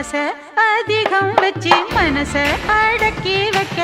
ஆசை அதிகம் வச்சு மனசை அடக்கி வைக்க